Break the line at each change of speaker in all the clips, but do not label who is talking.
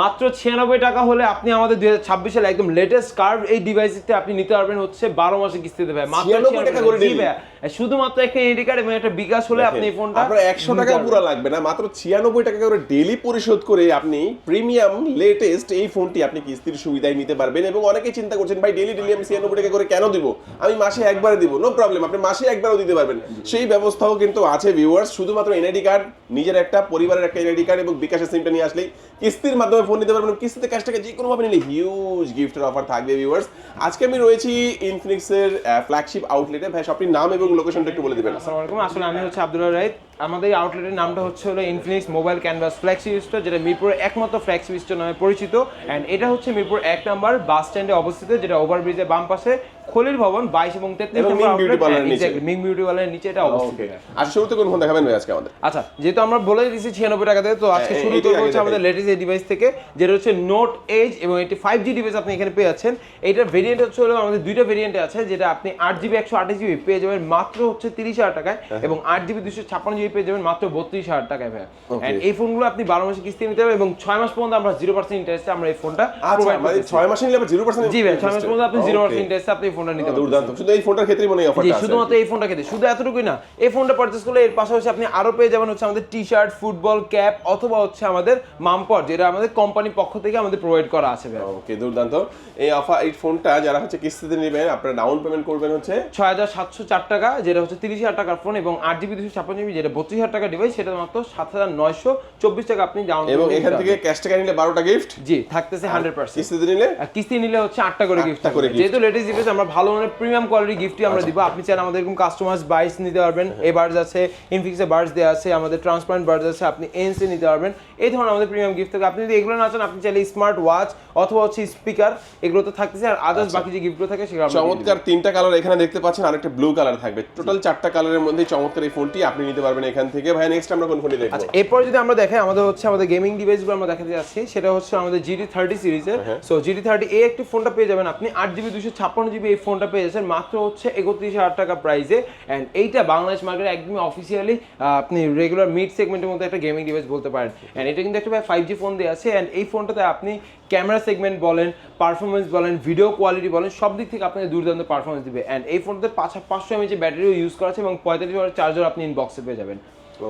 মাত্র ছিয়ানব্বই টাকা হলে আপনি আমাদের দুই হাজার ছাব্বিশ সালে একদম লেটেস্ট কার্ভ এই ডিভাইসটি আপনি নিতে পারবেন হচ্ছে বারো মাসে কিস্তিতে ভাই মাত্র
96 টাকা করে?
ভাইয়া। শুধুমাত্র একটা এনআইডি কার্ড এবং একটা বিকাশ হলে আপনি এই ফোনটা
আপনার একশো টাকা পুরো লাগবে না মাত্র ছিয়ানব্বই টাকা করে ডেলি পরিশোধ করে আপনি প্রিমিয়াম লেটেস্ট এই ফোনটি আপনি কিস্তির সুবিধায় নিতে পারবেন এবং অনেকেই চিন্তা করছেন ভাই ডেলি ডেলি আমি ছিয়ানব্বই টাকা করে কেন দিব? আমি মাসে একবারে দিব নো প্রবলেম আপনি মাসে একবারও দিতে পারবেন। সেই ব্যবস্থাও কিন্তু আছে ভিউয়ার্স শুধুমাত্র এনআইডি কার্ড নিজের একটা পরিবারের একটা এনআইডি কার্ড এবং বিকাশের সিমটা নিয়ে আসলেই কিস্তির মাধ্যমে ফোন নিতে পারবেন কিস্তিতে ক্যাশ টাকা যে কোনো ভাবে নিলে হিউজ গিফটের অফার থাকবে ভিউয়ার্স আজকে আমি রয়েছি ইনফিনিক্সের ফ্ল্যাগশিপ আউটলেটে ভাই শপটির নাম এবং লোকেশনটা একটু বলে দিবেন।
আসসালামু আলাইকুম, আসলে আমি হচ্ছে আব্দুল্লাহ রাইত। আমাদের আউটলেটের নামটা হচ্ছে হলো Infinix mobile canvas flagship store যেটা মিরপুরের একমাত্র ফ্ল্যাক্সি স্টোর নামে পরিচিত। অ্যান্ড এটা হচ্ছে মিরপুর এক নাম্বার বাস স্ট্যান্ডে অবস্থিত, যেটা ওভারব্রিজের বাম পাশে। খলিল ভবন বাইশ এবং তেত্রিশ। মিং বিউটি পার্লারের নিচে। এটা অবস্থিত
আর শুরুতে কোন ফোন দেখাবেন আজকে আমাদের?
আচ্ছা যেহেতু আমরা বলে দিয়েছি ছিয়ানব্বই টাকা থেকে তো আজকে
হ্যাঁ,
শুরু করব হচ্ছে আমাদের লেটেস্ট এই ডিভাইস থেকে যেটা হচ্ছে নোট এবং এটি ফাইভ জি ডিভাইস আপনি এখানে পেয়ে যাচ্ছেন। ভেরিয়েন্ট হচ্ছে আমাদের দুইটা ভেরিয়েন্টে আছে যেটা আপনি আট জিবি একশো আঠাশ জিবি পেয়ে যাবেন মাত্র হচ্ছে তিরিশ হাজার টাকায়
হ্যাঁ।
এবং আট জিবি দুশো ছাপ্পান্ন জিবি পেয়ে যাবেন মাত্র বত্রিশ হাজার টাকায় ভাই এই ফোনগুলো আপনি বারো মাসে কিস্তি নিতে হবে এবং ছয় মাস পর্যন্ত আমরা জিরো পার্সেন্ট ইন্টারেস্টে আমরা এই ফোনটা
আচ্ছা মানে। ছয় মাসে নিলে জিরো পার্সেন্ট
জি ভাই ছয় মাস পর্যন্ত আপনি জিরো পার্সেন্ট ইন্টারেস্টে আপনি ফোনটা নিতে
দুর্দান্ত। শুধু এই ফোনটার ক্ষেত্রেই মনে হয় অফারটা আছে
শুধুমাত্র এই ফোনটা খেতে শুধু এতটুকুই না এই ফোনটা পারচেস করলে এর পাশাপাশি আপনি আরও পেয়ে যাবেন হচ্ছে আমাদের টি শার্ট ফুটবল ক্যাপ অথবা হচ্ছে আমাদের মামপট যেটা আমাদের কোম্পানির পক্ষ থেকে আমাদের প্রোভাইড করা আছে ভাই।
ওকে দুর্দান্ত। এই অফার এই ফোনটা যারা হচ্ছে কিস্তিতে নেবেন আপনারা ডাউন পেমেন্ট করবেন হচ্ছে
ছয় হাজার সাতশো চার টাকা যেটা হচ্ছে তিরিশ হাজার টাকার ফোন এবং আট জিবি দুশো ছাপ্পান্ন জিবি যেটা বত্রিশ হাজার টাকা ডিভাইস সেটা মাত্র সাত হাজার নয়শো চব্বিশ টাকা আপনি ডাউন
এবং এখান থেকে ক্যাশ টাকা নিলে বারোটা গিফট
জি থাকতেছে হান্ড্রেড পার্সেন্ট
কিস্তিতে নিলে?
কিস্তি নিলে হচ্ছে আটটা করে গিফট
করে
যেহেতু লেটেস্ট ডিভাইস আমরা ভালো মানে প্রিমিয়াম কোয়ালিটি গিফটই আমরা দিব। আপনি চান আমাদের এরকম কাস্টমাইজ বাইস নিতে পারবেন। এ বার্ডস আছে ইনফিক্সে বার্ডস দেওয়া আছে আমাদের ট্রান্সপারেন্ট বার্ডস আছে আপনি এনসে নিতে পারবেন। এই ধরনের আমাদের প্রিমিয়াম গিফট থাকে আপনি যদি এগুলো না চান আপনি চাইলে স্মার্ট ওয়াচ অথবা হচ্ছে স্পিকার এগুলো তো থাকতেছে। আর আদার্স বাকি যে গিফটগুলো থাকে সেগুলো আমরা
চমৎকার তিনটা কালার এখানে দেখতে পাচ্ছেন আর একটা ব্লু কালার থাকবে। টোটাল চারটা কালারের মধ্যে চমৎকার এই ফোনটি আপনি নিতে পারবেন এখান থেকে। ভাই নেক্সট আমরা কোন ফোনটি দেখব?
আচ্ছা এরপর যদি আমরা দেখাই আমাদের হচ্ছে আমাদের গেমিং ডিভাইসগুলো আমরা দেখাতে যাচ্ছি। সেটা হচ্ছে আমাদের জিডি থার্টি সিরিজের সো জিডি থার্টি এ একটি ফোনটা পেয়ে যাবেন আপনি। আট জিবি দুশো ছাপ্পান্ন জিবি এই ফোনটা পেয়ে যাচ্ছেন। মাত্র হচ্ছে একত্রিশ হাজার টাকা প্রাইসে অ্যান্ড এইটা বাংলাদেশ মার্কেটে একদমই অফিসিয়ালি আপনি রেগুলার মিড সেগমেন্টের মধ্যে একটা গেমিং ডিভাইস বলতে পারেন। অ্যান্ড এটা কিন্তু একটা ফাইভ জি ফোন দিয়ে আছে অ্যান্ড এই ফোনটাতে আপনি ক্যামেরা সেগমেন্ট বলেন পারফরমেন্স বলেন ভিডিও কোয়ালিটি বলেন, সব দিক থেকে আপনাকে দুর্দান্ত পারফরমেন্স দিবে। অ্যান্ড এই ফোনটাতে পাঁচ পাঁচশো এমএচ ব্যাটারিও ইউজ করা আছে এবং পঁয়তাল্লিশ চার্জার আপনি ইনবক্সে পেয়ে যাবেন।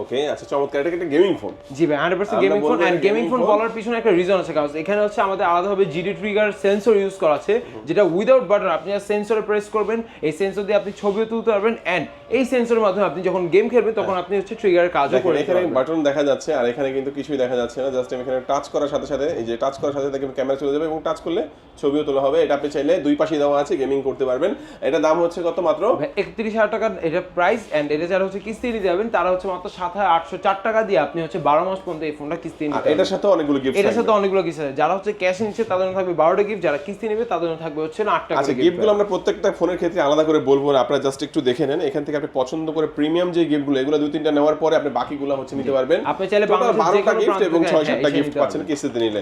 ওকে আচ্ছা চমৎকার। এটা একটা গেমিং ফোন
জি ভাই হান্ড্রেড পার্সেন্ট
আমরা
গেমিং ফোন
এটা
গেমিং ফোন বলার পিছনে একটা রিজন আছে কারণ এখানে হচ্ছে আমাদের আলাদাভাবে জিডি ট্রিগার সেন্সর ইউজ করা আছে যেটা উইদাউট বাটন আপনি সেন্সরে প্রেস করবেন এই সেন্সর দিয়ে আপনি ছবিও তুলতে পারবেন অ্যান্ড এই সেন্সরের মাধ্যমে আপনি যখন গেম খেলবেন তখন আপনি হচ্ছে ট্রিগারের কাজও করে
এখানে বাটন দেখা যাচ্ছে আর এখানে কিন্তু কিছুই দেখা যাচ্ছে না জাস্ট এখানে টাচ করার সাথে সাথে এই যে টাচ করার সাথে দেখবেন ক্যামেরা চলে যাবে এবং টাচ করলে ছবিও তোলা হবে। এটা আপনি চাইলে দুই পাশে দেওয়া আছে গেমিং করতে পারবেন। এটা দাম হচ্ছে কত মাত্র?
একত্রিশ হাজার টাকার এটা প্রাইস অ্যান্ড এটা যারা হচ্ছে কিস্তি নিতে যাবেন তারা হচ্ছে মাত্র সাত হাজার আটশো চার টাকা দিয়ে আপনি হচ্ছে বারো মাস পর্যন্ত এই ফোনটা কিস্তি নিতে
এটার সাথে অনেকগুলো গিফট
এটার সাথে অনেকগুলো কিস্তি আছে যারা হচ্ছে ক্যাশ নিচ্ছে তাদের জন্য থাকবে বারোটা গিফট যারা কিস্তি নেবে তাদের জন্য থাকবে হচ্ছে না আটটা
আচ্ছা
করে
গিফট
gift।
গুলো আমরা প্রত্যেকটা ফোনের ক্ষেত্রে আলাদা করে বলব না আপনারা জাস্ট একটু দেখে নেন। এখান থেকে আপনি পছন্দ করে প্রিমিয়াম যে গিফটগুলো এগুলো দুই তিনটা নেওয়ার পরে আপনি বাকিগুলো হচ্ছে নিতে পারবেন।
আপনি চাইলে
বারোটা গিফট এবং ছয় সাতটা গিফট পাচ্ছেন কিস্তিতে নিলে।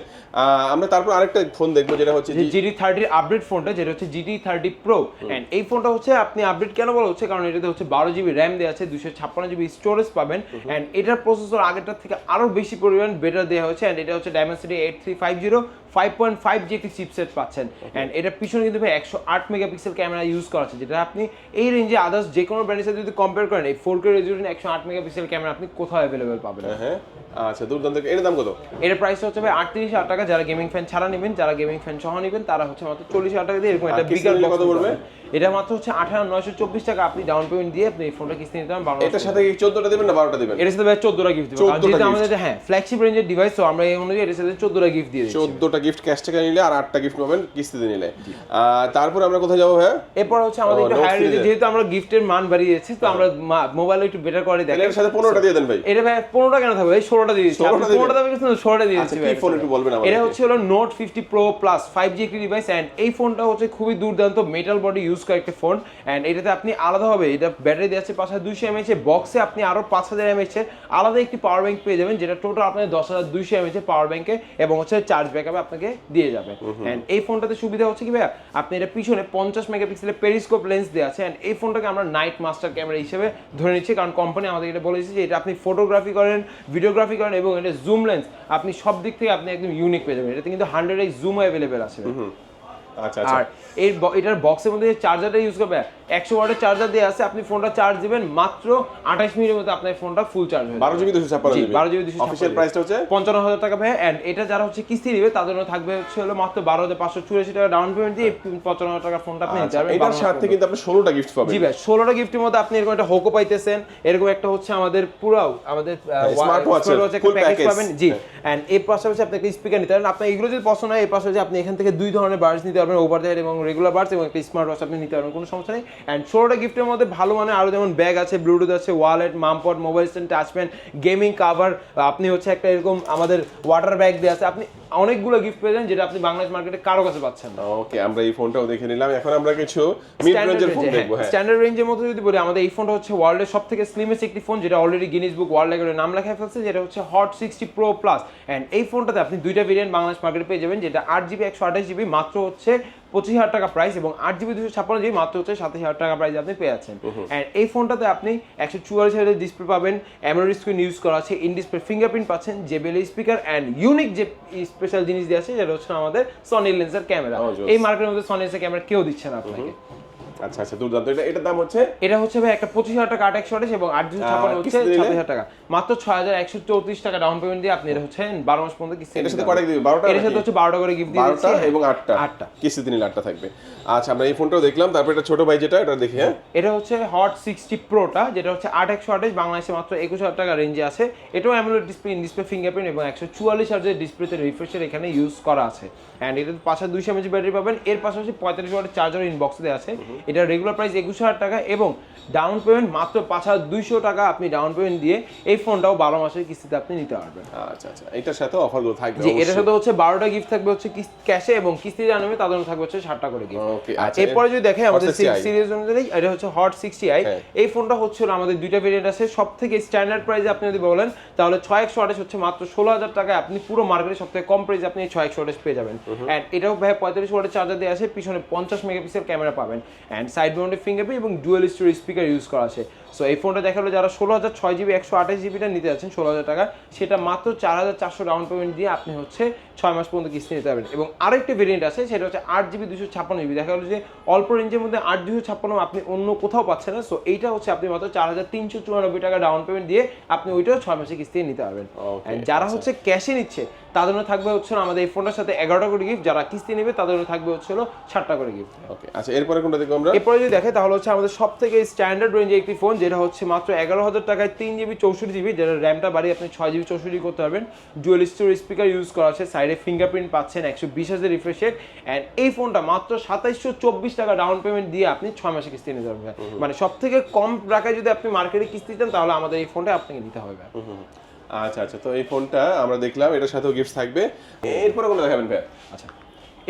আমরা তারপর আরেকটা ফোন দেখব যেটা হচ্ছে
জিডি থার্টির আপডেট ফোনটা যেটা হচ্ছে জিডি থার্টি প্রো এন্ড এই ফোনটা হচ্ছে আপনি আপডেট কেন বলা হচ্ছে? কারণ এটাতে হচ্ছে বারো জিবি র্যাম দেওয়া আছে দুশো ছাপ্পান্ন জিবি স্টোরেজ পাবেন। এন্ড এটার প্রসেসর আগেরটার থেকে আরও বেশি পরিমাণ বেটার দেওয়া হয়েছে। এন্ড এটা হচ্ছে Dimensity eight three five zero five point five G একটি চিপসেট পাচ্ছেন। এন্ড এটার পিছনে কিন্তু ভাই একশো আট মেগাপিক্সেল ক্যামেরা ইউজ করা আছে। যেটা আপনি এই রেঞ্জে আদার্স যে কোনো ব্র্যান্ডের সাথে যদি কম্পেয়ার করেন এই ফোর কে রেজুলেশন একশো আট মেগাপিক্সেল ক্যামেরা আপনি কোথাও অ্যাভেলেবেল পাবেন।
হ্যাঁ আচ্ছা দুর্দান্ত। এর দাম কত?
এটার প্রাইস হচ্ছে ভাই আটত্রিশ হাজার টাকা। যারা গেমিং ফ্যান ছাড়া নেবেন যারা গেমিং ফ্যান সহ নেবেন তারা হচ্ছে মাত্র চল্লিশ হাজার টাকা দিয়ে এরকম একটা বিগার কত
পড়বে?
এটা মাত্র হচ্ছে আঠারো নয়শো চব্বিশ টাকা। আপনি ডাউন পেমেন্ট দিয়ে আপনি এই ফোনটা কিস্তি নিতে পারেন
এটার সাথে কি চোদ্দটা দেবেন না বারোটা দেবেন?
এটার সাথে ভাই চোদ্দটা গিফট দিবো।
14
কারণ যেহেতু আমাদের হ্যাঁ ফ্ল্যাগশিপ রেঞ্জের ডিভাইস তো আমরা এই অনুযায়ী এটার সাথে চোদ্দটা গিফট দিয়ে দিচ্ছি।
চোদ্দটা গিফট ক্যাশ টাকা নিলে আর আটটা গিফট পাবেন কিস্তিতে নিলে। তারপর আমরা কোথায় যাব ভাই
এরপর হচ্ছে আমাদের একটু হায়ার
এর।
যেহেতু আমরা গিফটের মান বাড়িয়েছি তো আমরা মোবাইল একটু বেটার করে দেখি
এর সাথে পনেরোটা দিয়ে দেন ভাই।
এটা ভাই পনেরোটা কেন থাকবে? এই ষোলোটা দিয়ে দিচ্ছি।
16টা দিবেন?
পনেরোটা দেবে কিন্তু ষোলোটা দিয়ে
আচ্ছা,
দিচ্ছি
কি
ভাই
ফোন একটু বলবেন আমাদেরকে?
এটা হচ্ছে হলো note fifty pro plus five G একটি ডিভাইস অ্যান্ড এই ফোনটা হচ্ছে খুবই দুর্দান্ত মেটাল বডি ইউজ করা একটা ফোন অ্যান্ড এটাতে আপনি আলাদাভাবে এটা ব্যাটারি দেওয়া আছে পাঁচ হাজার দুইশো এমএচ বক্সে আপনি আরও পাঁচ হাজার এমএচ এর আলাদা একটি পাওয়ার ব্যাংক পেয়ে যাবেন যেটা টোটাল আপনার দশ হাজার দুইশো এমএচ এর পাওয়ার ব্যাংকে এবং হচ্ছে চার্জ ব্যাকআপে আপনাকে দিয়ে যাবে। অ্যান্ড এই ফোনটাতে সুবিধা হচ্ছে কি ভাইয়া? আপনি এটা পিছনে পঞ্চাশ মেগাপিক্সেলের পেরিস্কোপ লেন্স দেওয়া আছে। অ্যান্ড এই ফোনটাকে আমরা নাইট মাস্টার ক্যামেরা হিসেবে ধরে নিচ্ছি। কারণ কোম্পানি আমাদের এটা বলেছে যে এটা আপনি ফটোগ্রাফি করেন ভিডিওগ্রাফি করেন এবং এটা জুম লেন্স আপনি সব দিক থেকে আপনি একদম ইউনিক পেয়ে যাবেন। এটাতে কিন্তু হান্ড্রেড এক্স জুম অ্যাভেলেবেল আছে।
আচ্ছা আচ্ছা।
আর এর এটার বক্সের মধ্যে চার্জারটা ইউজ করবে একশো ওয়াটের চার্জার দিয়ে আছে আপনি ফোনটা চার্জ দিবেন মাত্র আঠাশ মিনিটের মধ্যে আপনার ফোনটা ফুল চার্জ হয়ে
বারো জিবি দুশো ছাপ্পান্ন
জি,
জিবি
12 GB 256
অফিসিয়াল প্রাইসটা হচ্ছে?
পঞ্চান্ন হাজার টাকা ভাই অ্যান্ড এটা যারা হচ্ছে কিস্তি দিবে তাদের জন্য থাকবে হচ্ছে হলো মাত্র বারো হাজার পাঁচশো চুরাশি টাকা ডাউন পেমেন্ট দিয়ে পঞ্চান্ন হাজার টাকা ফোনটা আপনি নিতে
আচ্ছা,
পারবেন
এটার সাথে কিন্তু আপনি ষোলোটা গিফট পাবেন।
জি ভাই ষোলোটা গিফটের মধ্যে আপনি এরকম একটা হোকো পাইতেছেন এরকম একটা হচ্ছে আমাদের পুরো আমাদের
স্মার্ট এর
একটা প্যাকেজ পাবেন। জি। এন্ড এর পাশাপাশি আপনি একটা স্পিকার নিতে পারেন। আপনার এগুলো যদি পছন্দ হয় এর পাশাপাশি আপনি এখান থেকে দুই ধরনের বার্ডস নিতে পারবেন ওভার দ্য এবং রেগুলার বার্স এবং একটা স্মার্ট ওয়াচ আপনি নিতে পারবেন কোনো সমস্যা নেই। এন্ড ষোলোটা গিফটের মধ্যে ভালো মানে আরও যেমন ব্যাগ আছে ব্লুটুথ আছে wallet মামপট mobile stand touch pen gaming cover আপনি হচ্ছে একটা এরকম আমাদের ওয়াটার ব্যাগ দিয়ে আছে। আপনি অনেকগুলো গিফট পেয়ে যেটা আপনি বাংলাদেশ মার্কেটে কারও কাছে পাচ্ছেন না।
ওকে আমরা এই ফোনটাও দেখে নিলাম। এখন আমরা কিছু মিড রেঞ্জের ফোন দেখব হ্যাঁ।
স্ট্যান্ডার্ড রেঞ্জের মধ্যে যদি বলি আমাদের এই ফোনটা হচ্ছে ওয়ার্ল্ডের সব থেকে স্লিমেস্ট একটি ফোন যেটা অলরেডি গিনিস বুক ওয়ার্ল্ড রেকর্ডের নাম লেখা ফেলছে যেটা হচ্ছে Hot sixty pro plus and এই ফোনটাতে আপনি দুইটা ভেরিয়েন্ট বাংলাদেশ মার্কেটে পেয়ে যাবেন যেটা আট জিবি একশো আঠাশ জিবি মাত্র হচ্ছে পঁচিশ হাজার টাকা প্রাইস এবং আট জিবি দুশো ছাপ্পান্ন জিবি মাত্র হচ্ছে সাতাশ হাজার টাকা প্রাইস আপনি পেয়ে যাচ্ছেন অ্যান্ড এই ফোনটাতে আপনি একশো চুয়াল্লিশ হাজার ডিসপ্লে পাবেন অ্যামোলেড স্ক্রিন ইউজ করা আছে ইন ডিসপ্লে ফিঙ্গারপ্রিন্ট পাচ্ছেন জেবেল স্পিকার অ্যান্ড ইউনিক যে স্পেশাল জিনিস দিয়ে আছে যেটা হচ্ছে আমাদের সনি লেন্সের ক্যামেরা এই মার্কেটের মধ্যে সনি লেন্সের ক্যামেরা কেউ দিচ্ছে না আপনাকে।
আচ্ছা আচ্ছা দুর্দান্ত। এটা এটার দাম হচ্ছে?
এটা হচ্ছে ভাই একটা পঁচিশ হাজার টাকা আট একশো আঠাশ এবং আট দুশো ছাপ্পান্ন হচ্ছে ছাব্বিশ হাজার টাকা। মাত্র ছয় হাজার একশো চৌত্রিশ টাকা ডাউন পেমেন্ট দিয়ে আপনি এটা হচ্ছে বারো মাস পর্যন্ত কিস্তি
এটার সাথে
পারবেন।
দিবি বারোটা
এটার সাথে হচ্ছে বারোটা করে গিফট দিয়ে
বারোটা এবং আটটা।
আটটা।
কিস্তিতে নিলে আটটা থাকবে। আচ্ছা আমরা এই ফোনটাও দেখলাম তারপর এটা ছোট ভাই যেটা এটা দেখি হ্যাঁ?
এটা হচ্ছে হট সিক্সটি প্রোটা যেটা হচ্ছে আট একশো আঠাশ বাংলাদেশে মাত্র একুশ হাজার টাকা রেঞ্জে আছে। এটাও AMOLED display in display fingerprint এবং একশো চুয়াল্লিশ হাজার ডিসপ্লেতে রিফ্রেশের এখানে ইউজ করা আছে। অ্যান্ড এটা পাঁচ হাজার দুইশো এমএচ ব্যাটারি পাবেন। এর পাশাপাশি পঁয়তাল্লিশ ওয়াটের চার্জার ইনবক্সে দেওয়া আছে। এটা রেগুলার প্রাইস একুশ হাজার টাকা এবং ডাউন পেমেন্ট মাত্র পাঁচ হাজার দুইশো টাকা আপনি ডাউন পেমেন্ট দিয়ে এই ফোনটাও বারো মাসের কিস্তিতে আপনি নিতে পারবেন।
আচ্ছা আচ্ছা। এটার সাথে অফারগুলো থাকবে
জি এটার সাথে হচ্ছে বারোটা গিফট থাকবে হচ্ছে ক্যাশে এবং কিস্তি জানাবে তাদের থাকবে হচ্ছে ষাটটা করে গিফট
আচ্ছা,
এরপরে যদি দেখে আমাদের সিরিজ অনুযায়ী এটা হচ্ছে হট সিক্সটি আই। এই ফোনটা হচ্ছে আমাদের দুইটা ভেরিয়েন্ট আছে। সব থেকে স্ট্যান্ডার্ড প্রাইসে আপনি যদি বলেন তাহলে ছয় একশো আঠাশ হচ্ছে মাত্র ষোলো হাজার টাকায় আপনি পুরো মার্কেটে সব থেকে কম প্রাইসে আপনি ছয় একশো আঠাশ পেয়ে যাবেন। অ্যান্ড এটাও ভাই পঁয়তাল্লিশ ওয়াটের চার্জার দিয়ে আছে পিছনে পঞ্চাশ মেগাপিক্সেল ক্যামেরা পাবেন। অ্যান্ড সাইড মাউন্টেড ফিঙ্গারপ্রিন্ট এবং ডুয়েল স্টোরি স্পিকার ইউজ করা আছে। সো এই ফোনটা দেখাল যারা ষোলো হাজার ছয় জিবি একশো আঠাশ জিবিটা নিতে যাচ্ছেন ষোলো হাজার টাকা সেটা মাত্র চার হাজার চারশো ডাউন পেমেন্ট দিয়ে আপনি হচ্ছে ছয় মাস পর্যন্ত কিস্তি নিতে পারবেন। এবং আরেকটি ভেরিয়েন্ট আছে সেটা হচ্ছে আট জিবি দুশো ছাপ্পান্ন জিবি দেখা গেলো যে অল্প রেঞ্জের মধ্যে আট দুশো ছাপ্পান্ন আপনি অন্য কোথাও পাচ্ছেন না। সো এইটা হচ্ছে আপনি মাত্র চার হাজার তিনশো চুরানব্বই টাকা ডাউন পেমেন্ট দিয়ে আপনি ওইটাও ছয় মাসে কিস্তি নিতে পারবেন। যারা হচ্ছে ক্যাশে নিচ্ছে তাদের জন্য থাকবে হচ্ছে আমাদের এই ফোনটার সাথে এগারোটা করে গিফট যারা কিস্তি নেবে তাদের জন্য থাকবে হচ্ছে হলো ষাটটা করে গিফট
ওকে আচ্ছা এরপরে কোনটা দেখব আমরা?
এরপরে যদি দেখে তাহলে হচ্ছে আমাদের সব থেকে স্ট্যান্ডার্ড রেঞ্জে একটি ফোন যেটা হচ্ছে মাত্র এগারো হাজার টাকায় তিন জিবি চৌষট্টি জিবি যেটা র্যামটা বাড়িয়ে আপনি ছয় জিবি চৌষট্টি করতে পারবেন। ডুয়েল স্টোর স্পিকার ইউজ করা আছে সাইডে ফিঙ্গারপ্রিন্ট পাচ্ছেন একশো বিশ হাজার রিফ্রেশের অ্যান্ড এই ফোনটা মাত্র সাতাইশশো চব্বিশ টাকা ডাউন পেমেন্ট দিয়ে আপনি ছয় মাসে কিস্তি নিতে পারবেন। মানে সব থেকে কম টাকায় যদি আপনি মার্কেটে কিস্তি চান তাহলে আমাদের এই ফোনটা আপনাকে নিতে হবে।
আচ্ছা আচ্ছা। তো এই ফোনটা আমরা দেখলাম এটার সাথেও গিফট থাকবে। এরপরে কোনো দেখাবেন ভাই
আচ্ছা।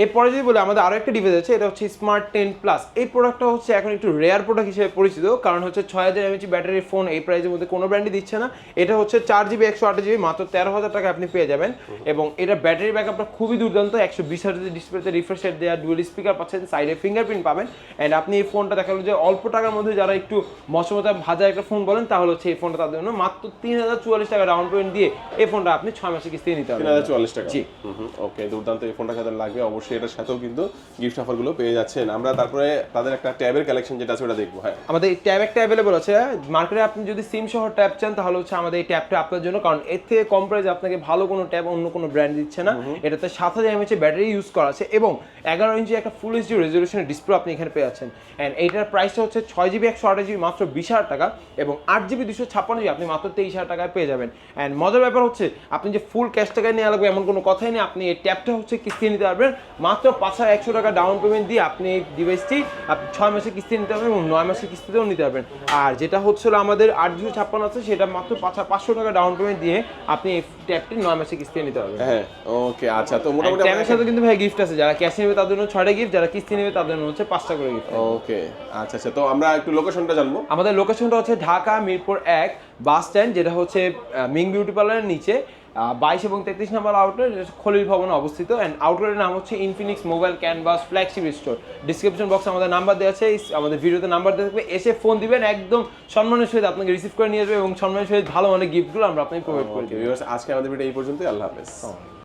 এরপরে যদি বলি আমাদের আরও একটা ডিভাইস আছে এটা হচ্ছে স্মার্ট টেন প্লাস এই প্রোডাক্টটা হচ্ছে এখন একটু রেয়ার প্রোডাক্ট হিসেবে পরিচিত কারণ হচ্ছে ছয় হাজার এমএচ ব্যাটারির ফোন এই প্রাইসের মধ্যে কোনো ব্র্যান্ডই দিচ্ছে না। এটা হচ্ছে চার জিবি একশো আট জিবি মাত্র তেরো হাজার টাকা আপনি পেয়ে যাবেন। এবং এটা ব্যাটারি ব্যাকআপটা খুবই দুর্দান্ত একশো বিশ হাজার ডিসপ্লেতে রিফ্রেশ রেট দেওয়া ডুয়েল স্পিকার পাচ্ছেন সাইডে ফিঙ্গারপ্রিন্ট পাবেন। অ্যান্ড আপনি এই ফোনটা দেখা যে অল্প টাকার মধ্যে যারা একটু মশমতা ভাজা একটা ফোন বলেন তাহলে হচ্ছে এই ফোনটা তাদের জন্য মাত্র তিন হাজার চুয়াল্লিশ টাকা ডাউন পেমেন্ট দিয়ে এই ফোনটা আপনি ছয় মাসে কিস্তি নিতে
তিন
পারবেন
হাজার চুয়াল্লিশ টাকা।
জি।
ওকে দুর্দান্ত। এই ফোনটা যাদের লাগবে অবশ্যই। এটার সাথেও কিন্তু গিফট অফারগুলো পেয়ে যাচ্ছেন। আমরা তারপরে তাদের একটা ট্যাবের কালেকশন যেটা আছে ওটা দেখব হ্যাঁ।
আমাদের এই ট্যাব একটা অ্যাভেলেবল আছে। মার্কেটে আপনি যদি সিম সহ ট্যাব চান তাহলে হচ্ছে আমাদের এই ট্যাবটা আপনার জন্য। কারণ এর থেকে কম প্রাইস আপনাকে ভালো কোনো ট্যাব অন্য কোনো ব্র্যান্ড দিচ্ছে না। এটাতে সাত হাজার এমএচ ব্যাটারি ইউজ করা আছে এবং এগারো ইঞ্চি একটা ফুল এইচডি রেজলিউশনের ডিসপ্লে আপনি এখানে পেয়ে যাচ্ছেন। অ্যান্ড এইটার প্রাইসটা হচ্ছে ছয় জিবি একশো আঠাশ জিবি মাত্র বিশ হাজার টাকা এবং আট জিবি দুশো ছাপ্পান্ন জিবি আপনি মাত্র তেইশ হাজার টাকায় পেয়ে যাবেন। অ্যান্ড মজার ব্যাপার হচ্ছে আপনি যে ফুল ক্যাশ টাকায় নেওয়া লাগবে এমন কোনো কথাই নেই। আপনি এই ট্যাবটা হচ্ছে কিস্তি নিতে পারবেন। মাত্র পাঁচ হাজার একশো টাকা ডাউন পেমেন্ট দিয়ে আপনি এই ডিভাইসটি আপনি ছয় মাসের কিস্তি নিতে পারবেন এবং নয় মাসের কিস্তিতেও নিতে পারবেন। আর যেটা হচ্ছিল আমাদের আট দুশো ছাপ্পান্ন আছে সেটা মাত্র পাঁচ পাঁচশো টাকা ডাউন পেমেন্ট দিয়ে আপনি এই ট্যাবটি নয় মাসের কিস্তি নিতে পারবেন।
হ্যাঁ ওকে আচ্ছা তো মোটামুটি
ট্যাবের সাথে কিন্তু ভাই গিফট আছে যারা ক্যাশ নেবে তাদের জন্য ছয়টা গিফট যারা কিস্তি নেবে তাদের জন্য হচ্ছে পাঁচটা করে গিফট
ওকে আচ্ছা আচ্ছা তো আমরা একটু লোকেশনটা জানব।
আমাদের লোকেশনটা হচ্ছে ঢাকা মিরপুর এক বাস স্ট্যান্ড যেটা হচ্ছে মিং বিউটি পার্লারের নিচে। বাইশ এবং তেত্রিশ নম্বর আউটলেট খলিল ভবনে অবস্থিত। অ্যান্ড আউটলেটের নাম হচ্ছে Infinix mobile canvas flagship store description বক্সে আমাদের নাম্বার দেওয়া আছে। আমাদের ভিডিওতে নাম্বার দেওয়া থাকবে। এসে ফোন দিবেন একদম সম্মানের সহিত আপনাকে রিসিভ করে নিয়ে যাবে এবং সম্মানের সহিত ভালো অনেক গিফটগুলো আমরা আপনাকে প্রোভাইড করে
আজকে আমাদের ভিডিও এই পর্যন্তই। আল্লাহ হাফেজ।